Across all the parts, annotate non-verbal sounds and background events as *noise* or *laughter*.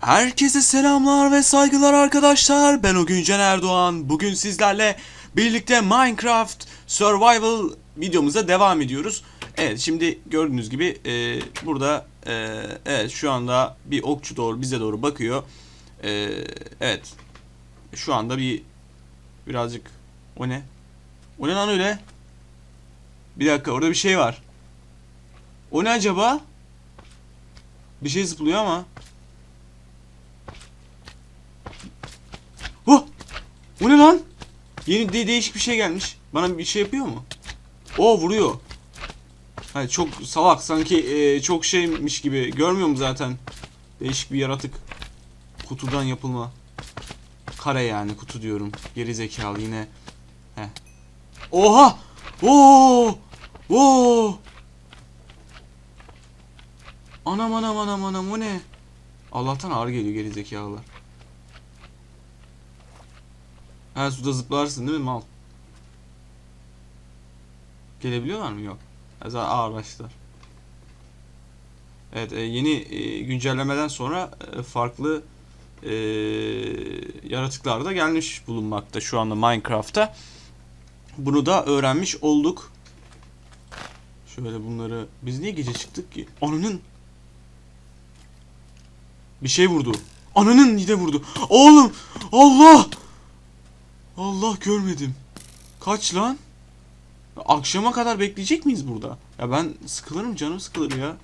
Herkese selamlar ve saygılar arkadaşlar. Ben o Güncan Erdoğan. Bugün sizlerle birlikte Minecraft Survival videomuza devam ediyoruz. Evet şimdi gördüğünüz gibi e, burada e, evet şu anda bir okçu doğru bize doğru bakıyor. E, evet şu anda bir birazcık o ne? O ne lan öyle? Bir dakika orada bir şey var. O ne acaba? Bir şey zıplıyor ama. Oh! O ne lan? Yeni de- değişik bir şey gelmiş. Bana bir şey yapıyor mu? O vuruyor. Hayır çok salak sanki e, çok şeymiş gibi. Görmüyor mu zaten? Değişik bir yaratık. Kutudan yapılma. Kare yani kutu diyorum. Geri zekalı yine. Heh. Oha! Oo! Oo! Anam anam anam anam o ne? Allah'tan ağır geliyor geri zekalılar. Ha suda zıplarsın değil mi mal? Gelebiliyorlar mı? Yok. Zaten ağırlaştılar. Evet e, yeni e, güncellemeden sonra e, farklı e, yaratıklar da gelmiş bulunmakta şu anda Minecraft'ta. Bunu da öğrenmiş olduk. Şöyle bunları biz niye gece çıktık ki? Ananın bir şey vurdu. Ananın yine vurdu. Oğlum Allah Allah görmedim. Kaç lan? Akşama kadar bekleyecek miyiz burada? Ya ben sıkılırım canım sıkılır ya.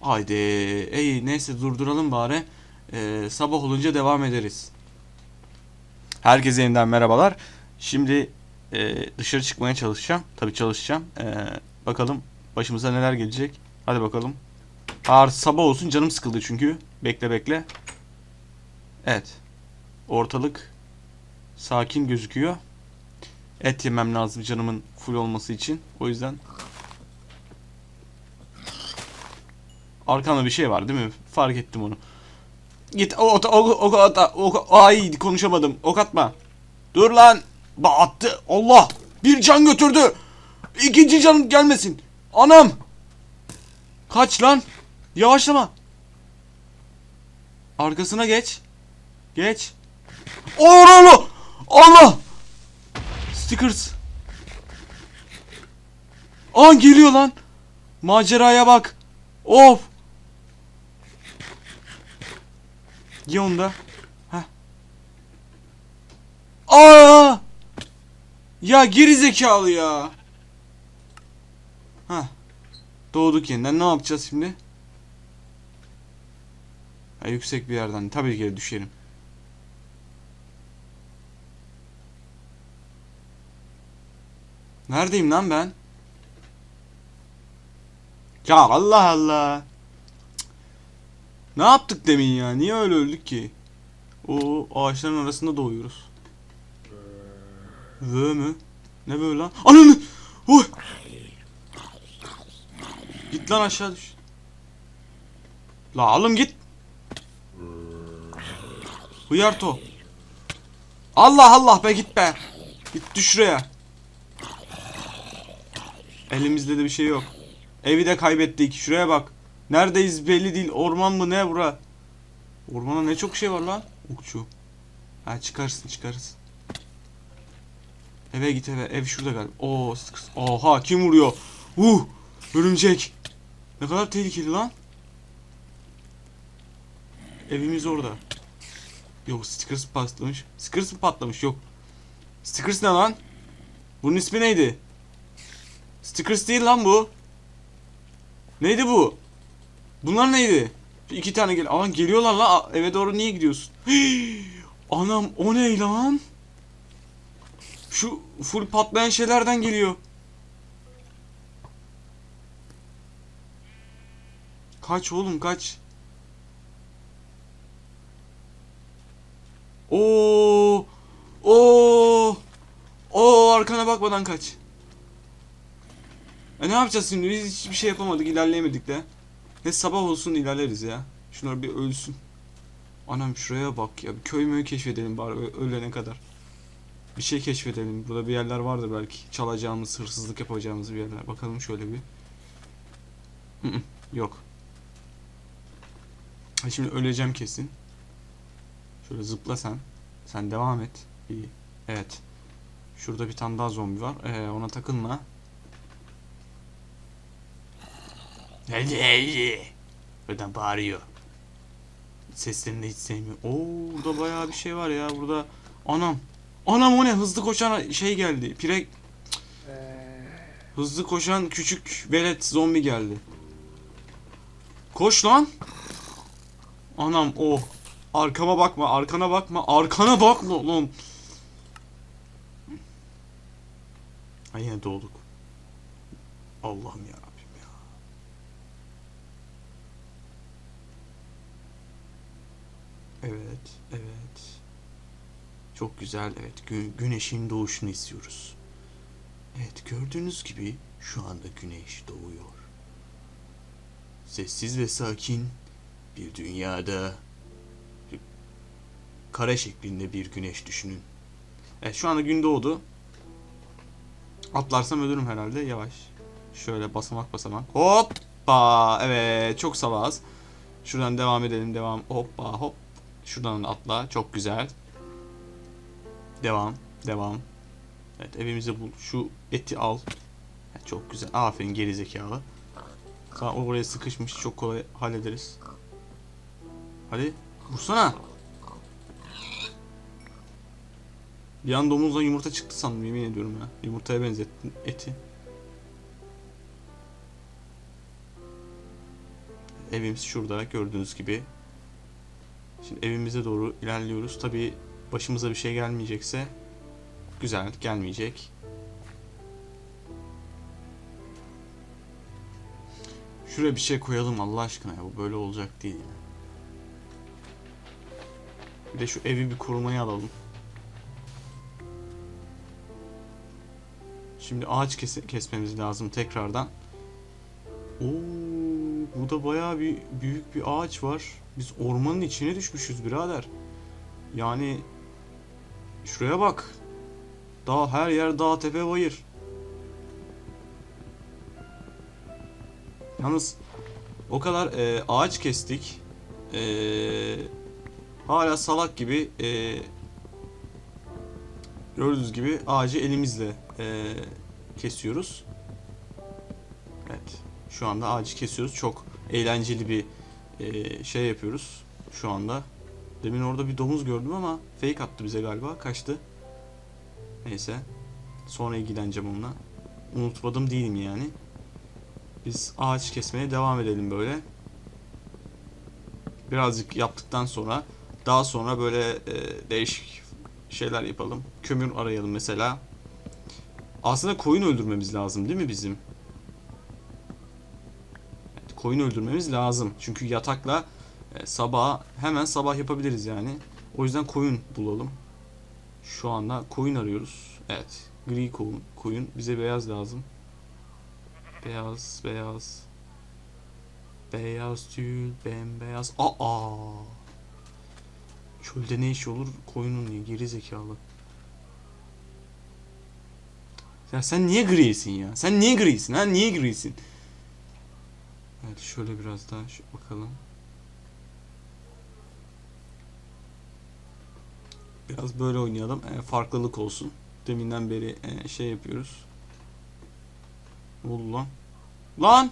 Haydi. Ey neyse durduralım bari. Ee, sabah olunca devam ederiz. Herkese yeniden merhabalar. Şimdi e, dışarı çıkmaya çalışacağım. Tabii çalışacağım. Ee, bakalım başımıza neler gelecek. Hadi bakalım. Ağır sabah olsun canım sıkıldı çünkü. Bekle bekle. Evet. Ortalık sakin gözüküyor. Et yemem lazım canımın full olması için. O yüzden Arkamda bir şey var değil mi? Fark ettim onu. Git o o o o o o ay konuşamadım. Ok atma. Dur lan. Ba attı. Allah. Bir can götürdü. İkinci canım gelmesin. Anam. Kaç lan. Yavaşlama. Arkasına geç. Geç. Allah Allah. Stickers. Aa geliyor lan. Maceraya bak. Of. Ye onu. Heh. Aa! Ya geri zekalı ya. Ha. Doğduk yeniden. Ne yapacağız şimdi? Ha, yüksek bir yerden tabii ki düşerim. Neredeyim lan ben? Ya Allah Allah. Ne yaptık demin ya? Niye öyle öldük ki? O ağaçların arasında doğuyoruz. Vö mü? Ne böyle lan? Ananı! Oy! Git lan aşağı düş. La oğlum git. Hıyarto. Allah Allah be git be. Git düş şuraya. Elimizde de bir şey yok. Evi de kaybettik. Şuraya bak. Neredeyiz belli değil. Orman mı ne bura? Ormanda ne çok şey var lan. Okçu. Ha çıkarsın çıkarsın. Eve git eve. Ev şurada galiba. Oo, sık- oha kim vuruyor? Uh, örümcek. Ne kadar tehlikeli lan. Evimiz orada. Yok Stickers patlamış. Stickers mı patlamış? Yok. Stickers ne lan? Bunun ismi neydi? Stickers değil lan bu. Neydi bu? Bunlar neydi? İki tane gel. Aman geliyorlar lan. Eve doğru niye gidiyorsun? *gasps* Anam o ne lan? Şu full patlayan şeylerden geliyor. Kaç oğlum kaç. Oo! Oo! Oo arkana bakmadan kaç. Ne yapacağız şimdi? Biz hiçbir şey yapamadık, ilerleyemedik de. Ne sabah olsun ilerleriz ya. Şunlar bir ölsün. Anam şuraya bak ya. Bir köy mü keşfedelim bari ölene kadar. Bir şey keşfedelim. Burada bir yerler vardır belki. Çalacağımız, hırsızlık yapacağımız bir yerler. Bakalım şöyle bir. Yok. Şimdi öleceğim kesin. Şöyle zıpla sen. Sen devam et. İyi. Evet. Şurada bir tane daha zombi var. Ee, ona takılma. Hadi hadi. Buradan bağırıyor. Seslerini de hiç sevmiyorum. Oo burada bayağı bir şey var ya. Burada anam. Anam o ne? Hızlı koşan şey geldi. Pire Hızlı koşan küçük velet zombi geldi. Koş lan. Anam o. Arkama bakma, arkana bakma, arkana bakma lan. Ay yine doğduk. Allah'ım ya Rabbim ya. Evet, evet. Çok güzel, evet. Gü- güneşin doğuşunu istiyoruz. Evet, gördüğünüz gibi şu anda güneş doğuyor. Sessiz ve sakin bir dünyada kare şeklinde bir güneş düşünün. Evet, şu anda gün doğdu. Atlarsam ölürüm herhalde. Yavaş. Şöyle basamak basamak. Hoppa. Evet, çok salaz. Şuradan devam edelim. Devam. Hoppa hop. Şuradan atla. Çok güzel. Devam. Devam. Evet evimizi bul. Şu eti al. Çok güzel. Aferin geri zekalı. Sağ oraya sıkışmış. Çok kolay hallederiz. Hadi. Vursana. Bir an domuzdan yumurta çıktı sandım yemin ediyorum ya. Yumurtaya benzettin eti. Evimiz şurada gördüğünüz gibi. Şimdi evimize doğru ilerliyoruz. Tabi başımıza bir şey gelmeyecekse güzel gelmeyecek. Şuraya bir şey koyalım Allah aşkına ya bu böyle olacak değil. ya. Bir de şu evi bir korumaya alalım. Şimdi ağaç kes- kesmemiz lazım tekrardan. Oo, burada bayağı bir büyük bir ağaç var. Biz ormanın içine düşmüşüz birader. Yani şuraya bak. Dağ her yer dağ tepe bayır. Yalnız o kadar e, ağaç kestik. E, hala salak gibi e, gördüğünüz gibi ağacı elimizle e, kesiyoruz. Evet. Şu anda ağacı kesiyoruz. Çok eğlenceli bir e, şey yapıyoruz şu anda. Demin orada bir domuz gördüm ama fake attı bize galiba. Kaçtı. Neyse. Sonra ilgileneceğim onunla. Unutmadım değilim yani. Biz ağaç kesmeye devam edelim böyle. Birazcık yaptıktan sonra daha sonra böyle e, değişik şeyler yapalım. Kömür arayalım mesela. Aslında koyun öldürmemiz lazım değil mi bizim? Koyun öldürmemiz lazım. Çünkü yatakla e, sabah hemen sabah yapabiliriz yani. O yüzden koyun bulalım. Şu anda koyun arıyoruz. Evet. Gri koyun. koyun. Bize beyaz lazım. Beyaz, beyaz. Beyaz tül, bembeyaz. Aa! Çölde ne işi olur koyunun ya geri zekalı. Ya sen niye grisin ya? Sen niye grisin ha? Niye grisin? Evet şöyle biraz daha şu bakalım. Biraz böyle oynayalım. E, farklılık olsun. Deminden beri e, şey yapıyoruz. Ne lan? Lan!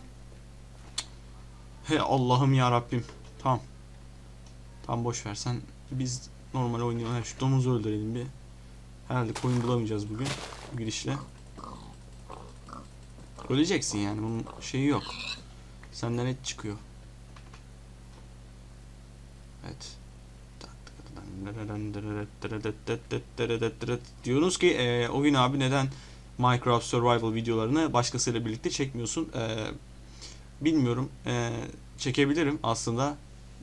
He Allah'ım ya Rabbim. Tamam. Tamam boş ver sen. Biz normal oynayalım. Şu domuzu öldürelim bir. Herhalde koyun bulamayacağız bugün. Bu girişle. Öleceksin yani bunun şeyi yok. Senden et çıkıyor. Evet. Diyorsunuz ki e, oyun abi neden Minecraft Survival videolarını başkasıyla birlikte çekmiyorsun? E, bilmiyorum. E, çekebilirim aslında.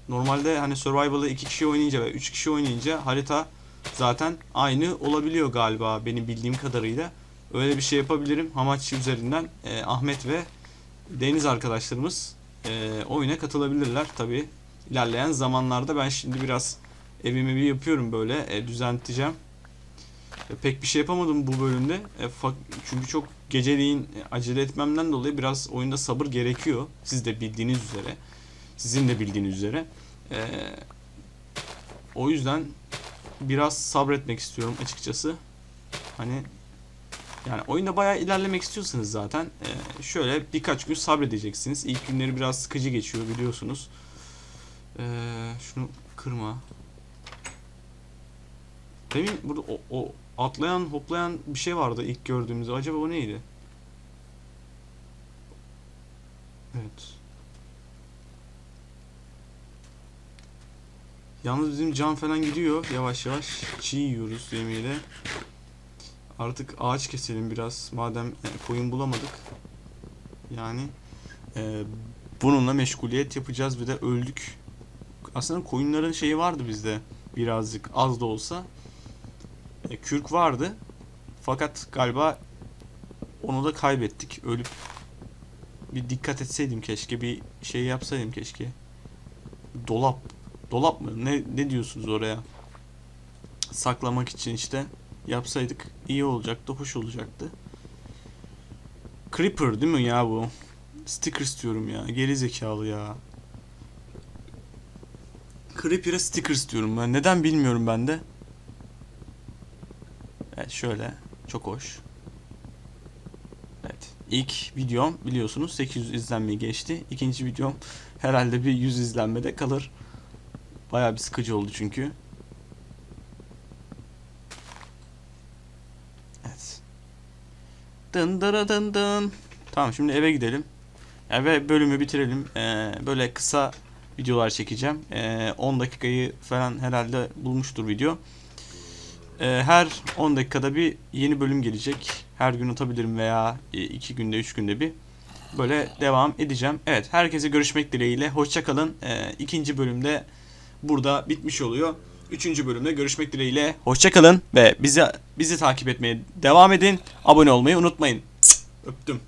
Normalde hani Survival'ı iki kişi oynayınca ve üç kişi oynayınca harita zaten aynı olabiliyor galiba benim bildiğim kadarıyla. Öyle bir şey yapabilirim. Hamachi üzerinden e, Ahmet ve Deniz arkadaşlarımız e, oyuna katılabilirler tabi. ilerleyen zamanlarda ben şimdi biraz evimi bir yapıyorum böyle e, düzenleyeceğim. E, pek bir şey yapamadım bu bölümde. E, çünkü çok geceliğin e, acele etmemden dolayı biraz oyunda sabır gerekiyor. Siz de bildiğiniz üzere. Sizin de bildiğiniz üzere. Ee, o yüzden biraz sabretmek istiyorum açıkçası. Hani yani oyunda bayağı ilerlemek istiyorsanız zaten e, şöyle birkaç gün sabredeceksiniz. İlk günleri biraz sıkıcı geçiyor biliyorsunuz. Ee, şunu kırma. Demin burada o, o atlayan hoplayan bir şey vardı ilk gördüğümüzde. Acaba o neydi? Evet. Yalnız bizim can falan gidiyor yavaş yavaş. Çiğ yiyoruz yemeğiyle. Artık ağaç keselim biraz. Madem e, koyun bulamadık. Yani e, bununla meşguliyet yapacağız. Bir de öldük. Aslında koyunların şeyi vardı bizde. Birazcık az da olsa. E, kürk vardı. Fakat galiba onu da kaybettik. Ölüp bir dikkat etseydim keşke. Bir şey yapsaydım keşke. Dolap. Dolap mı? Ne, ne diyorsunuz oraya? Saklamak için işte yapsaydık iyi olacaktı, hoş olacaktı. Creeper değil mi ya bu? Sticker istiyorum ya. Geri zekalı ya. Creeper'a sticker istiyorum ben. Neden bilmiyorum ben de. Evet şöyle. Çok hoş. Evet. İlk videom biliyorsunuz 800 izlenmeyi geçti. İkinci videom herhalde bir 100 izlenmede kalır. Bayağı bir sıkıcı oldu çünkü. Evet. Dın dın dın dın. Tamam şimdi eve gidelim. Eve bölümü bitirelim. Ee, böyle kısa videolar çekeceğim. Ee, 10 dakikayı falan herhalde bulmuştur video. Ee, her 10 dakikada bir yeni bölüm gelecek. Her gün atabilirim veya 2 günde 3 günde bir. Böyle devam edeceğim. Evet herkese görüşmek dileğiyle. Hoşçakalın. Ee, ikinci bölümde burada bitmiş oluyor. Üçüncü bölümde görüşmek dileğiyle. Hoşçakalın ve bizi bizi takip etmeye devam edin. Abone olmayı unutmayın. Öptüm.